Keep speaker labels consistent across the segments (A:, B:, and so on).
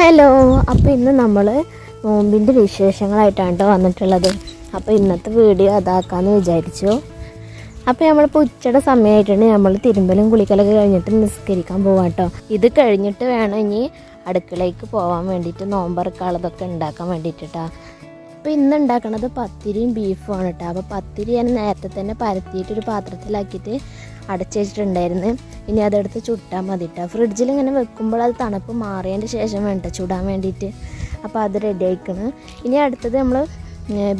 A: Hello അപ്പോൾ ഇന്ന് നമ്മൾ നോമ്പിന്റെ വിശേഷങ്ങളായിട്ടാണ് കേട്ടോ വന്നിട്ടുള്ളത്. അപ്പോൾ ഇന്നത്തെ വീഡിയോ അതാക്കാമെന്ന് വിചാരിച്ചു. അപ്പോൾ നമ്മളിപ്പോൾ ഉച്ചയുടെ സമയമായിട്ടാണ് നമ്മൾ തിരുമ്പലും കുളിക്കലൊക്കെ കഴിഞ്ഞിട്ട് നിസ്കരിക്കാൻ പോവാം കേട്ടോ ഇത് കഴിഞ്ഞിട്ട് വേണം ഇനി അടുക്കളയ്ക്ക് പോകാൻ വേണ്ടിയിട്ട് നോമ്പറക്കാളതൊക്കെ ഉണ്ടാക്കാൻ വേണ്ടിയിട്ടാ. അപ്പോൾ ഇന്ന് ഉണ്ടാക്കണത് പത്തിരിയും ബീഫുമാണ് കേട്ടോ അപ്പോൾ പത്തിരി ഞാൻ നേരത്തെ തന്നെ പരത്തിയിട്ട് ഒരു പാത്രത്തിലാക്കിയിട്ട് അടച്ചു വെച്ചിട്ടുണ്ടായിരുന്നു ഇനി അതെടുത്ത് ചുട്ടാൽ മതി കേട്ടോ ഫ്രിഡ്ജിൽ ഇങ്ങനെ വെക്കുമ്പോൾ അത് തണുപ്പ് മാറിയതിന്റെ ശേഷം വേണ്ട ചുടാൻ വേണ്ടിയിട്ട്. അപ്പോൾ അത് റെഡി ആയിക്കണ്. ഇനി അടുത്തത് നമ്മൾ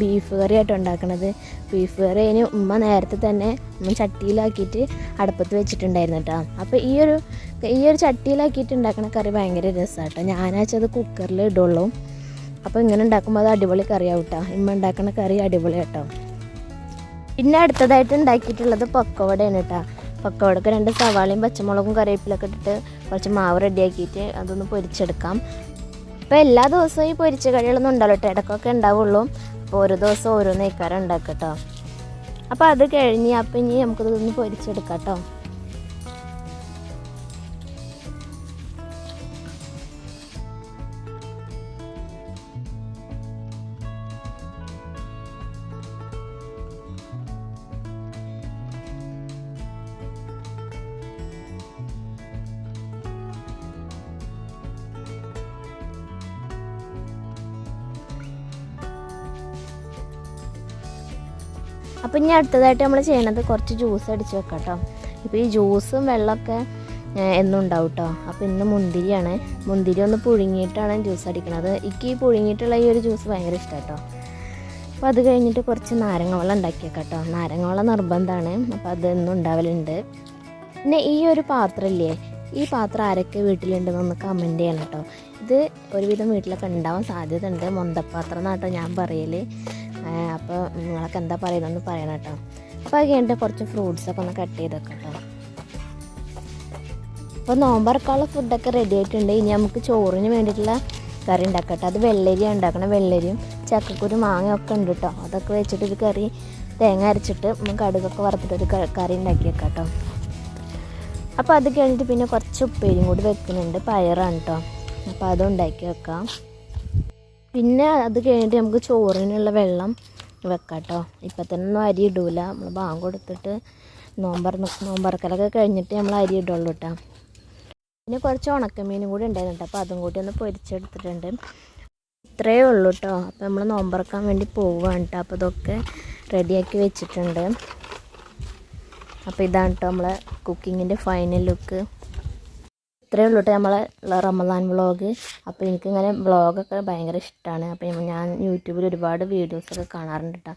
A: ബീഫ് കറി ആയിട്ട് ഉണ്ടാക്കണത്. ബീഫ് കറി ഇനി ഉമ്മ നേരത്തെ തന്നെ ചട്ടിയിലാക്കിയിട്ട് അടുപ്പത്ത് വെച്ചിട്ടുണ്ടായിരുന്നു കേട്ടോ അപ്പോൾ ഈ ഒരു ഈ ഒരു ചട്ടിയിലാക്കിയിട്ട് ഉണ്ടാക്കണ കറി ഭയങ്കര രസമാണ് കേട്ടോ ഞാനാച്ചത് കുക്കറിൽ ഇടുള്ളൂ. അപ്പോൾ ഇങ്ങനെ ഉണ്ടാക്കുമ്പോൾ അത് അടിപൊളി കറിയാവും കേട്ടോ ഇമ്മ ഉണ്ടാക്കണ കറി അടിപൊളി കേട്ടോ പിന്നെ അടുത്തതായിട്ട് ഉണ്ടാക്കിയിട്ടുള്ളത് പക്കവടയാണ് കേട്ടോ പക്കവടക്ക് രണ്ട് സവാളയും പച്ചമുളകും കറിവേപ്പിലൊക്കെ ഇട്ടിട്ട് കുറച്ച് മാവ് റെഡിയാക്കിയിട്ട് അതൊന്ന് പൊരിച്ചെടുക്കാം. അപ്പോൾ എല്ലാ ദിവസവും ഈ പൊരിച്ച കറികളൊന്നും ഉണ്ടാവില്ല കേട്ടോ. ഇടയ്ക്കൊക്കെ ഉണ്ടാവുള്ളൂ. അപ്പോൾ ഓരോ ദിവസം ഓരോന്ന് ഇക്കാരം ഉണ്ടാക്കട്ടോ അപ്പോൾ അത് കഴിഞ്ഞ് അപ്പം ഇനി നമുക്കിതൊന്ന് പൊരിച്ചെടുക്കാം കേട്ടോ. അപ്പം ഇനി അടുത്തതായിട്ട് നമ്മൾ ചെയ്യണത് കുറച്ച് ജ്യൂസ് അടിച്ച് വെക്കാം കേട്ടോ ഇപ്പോൾ ഈ ജ്യൂസും വെള്ളമൊക്കെ എന്നും ഉണ്ടാവും കേട്ടോ അപ്പോൾ ഇന്ന് മുന്തിരിയാണ്. മുന്തിരി ഒന്ന് പുഴുങ്ങിയിട്ടാണ് ജ്യൂസ് അടിക്കുന്നത് എനിക്ക് ഈ പുഴുങ്ങിയിട്ടുള്ള ഈ ഒരു ജ്യൂസ് ഭയങ്കര ഇഷ്ടമാണ് കേട്ടോ അപ്പോൾ അത് കഴിഞ്ഞിട്ട് കുറച്ച് നാരങ്ങ വെള്ളം ഉണ്ടാക്കിയേക്കാം കേട്ടോ നാരങ്ങ വെള്ളം നിർബന്ധമാണ്. അപ്പോൾ അത് എന്നും ഉണ്ടാവലുണ്ട്. പിന്നെ ഈ ഒരു പാത്രമില്ലേ? ഈ പാത്രം ആരൊക്കെ വീട്ടിലുണ്ടെന്നൊന്ന് കമന്റ് ചെയ്യണം കേട്ടോ ഇത് ഒരുവിധം വീട്ടിലൊക്കെ ഉണ്ടാവാൻ സാധ്യത ഉണ്ട് മൊന്തപ്പാത്രം എന്നാട്ടോ ഞാൻ പറയൽ അപ്പോൾ നിങ്ങളൊക്കെ എന്താ പറയുന്നതെന്ന് പറയണം കേട്ടോ. അപ്പോൾ അത് കഴിഞ്ഞിട്ട് കുറച്ച് ഫ്രൂട്ട്സൊക്കെ ഒന്ന് കട്ട് ചെയ്ത് വെക്കാം കേട്ടോ. അപ്പോൾ നോമ്പറക്കാനുള്ള ഫുഡൊക്കെ റെഡി ആയിട്ടുണ്ട്. ഇനി നമുക്ക് ചോറിന് വേണ്ടിയിട്ടുള്ള കറി ഉണ്ടാക്കട്ടോ അത് വെള്ളരി ഉണ്ടാക്കണം. വെള്ളരിയും ചക്കക്കുരു മാങ്ങയൊക്കെ ഉണ്ട് കേട്ടോ. അതൊക്കെ വെച്ചിട്ട് ഒരു കറി തേങ്ങ അരച്ചിട്ട് കടുകൊക്കെ വറുത്തിട്ടൊരു കറി ഉണ്ടാക്കി വെക്കാം കേട്ടോ. അപ്പോൾ അത് കഴിഞ്ഞിട്ട് പിന്നെ കുറച്ച് ഉപ്പേരിയും കൂടി വെക്കുന്നുണ്ട്. പയറാണ് കേട്ടോ. അപ്പോൾ അതും ഉണ്ടാക്കി വെക്കാം. പിന്നെ അത് കഴിഞ്ഞിട്ട് നമുക്ക് ചോറിനുള്ള വെള്ളം വെക്കാം കേട്ടോ ഇപ്പം തന്നെ ഒന്നും അരി ഇടൂല. നമ്മൾ ബാങ്ക് കൊടുത്തിട്ട് നോമ്പർ നോമ്പറക്കലൊക്കെ കഴിഞ്ഞിട്ട് നമ്മൾ അരി ഇടുള്ളൂ കേട്ടോ പിന്നെ കുറച്ച് ഉണക്കമീനും കൂടി ഉണ്ടായിരുന്നു അപ്പോൾ അതും കൂടി ഒന്ന് പൊരിച്ചെടുത്തിട്ടുണ്ട്. ഇത്രയേ ഉള്ളൂ കേട്ടോ അപ്പോൾ നമ്മൾ നോമ്പറക്കാൻ വേണ്ടി പോവുകയാണ് കേട്ടോ അപ്പോൾ ഇതൊക്കെ റെഡിയാക്കി വെച്ചിട്ടുണ്ട്. അപ്പോൾ ഇതാണ് കേട്ടോ നമ്മളെ കുക്കിങ്ങിന്റെ ഫൈനൽ ലുക്ക്. ഇത്രയേ ഉള്ളൂ കേട്ടോ നമ്മളെ റമദാൻ വ്ളോഗ് അപ്പോൾ എനിക്കിങ്ങനെ വ്ളോഗൊക്കെ ഭയങ്കര ഇഷ്ടമാണ് അപ്പോൾ ഞാൻ യൂട്യൂബിൽ ഒരുപാട് വീഡിയോസൊക്കെ കാണാറുണ്ട് കേട്ടോ.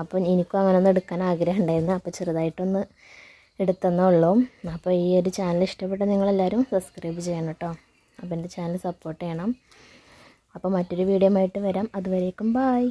A: അപ്പം എനിക്കും അങ്ങനെ ഒന്ന് എടുക്കാൻ ആഗ്രഹം ഉണ്ടായിരുന്നു. അപ്പോൾ ചെറുതായിട്ടൊന്ന് എടുത്തെന്നേ ഉള്ളൂ. അപ്പോൾ ഈ ഒരു ചാനൽ ഇഷ്ടപ്പെട്ട നിങ്ങളെല്ലാവരും സബ്സ്ക്രൈബ് ചെയ്യണം കേട്ടോ. അപ്പോൾ എന്റെ ചാനൽ സപ്പോർട്ട് ചെയ്യണം. അപ്പോൾ മറ്റൊരു വീഡിയോ ആയിട്ട് വരാം. അതുവരേക്കും ബായ്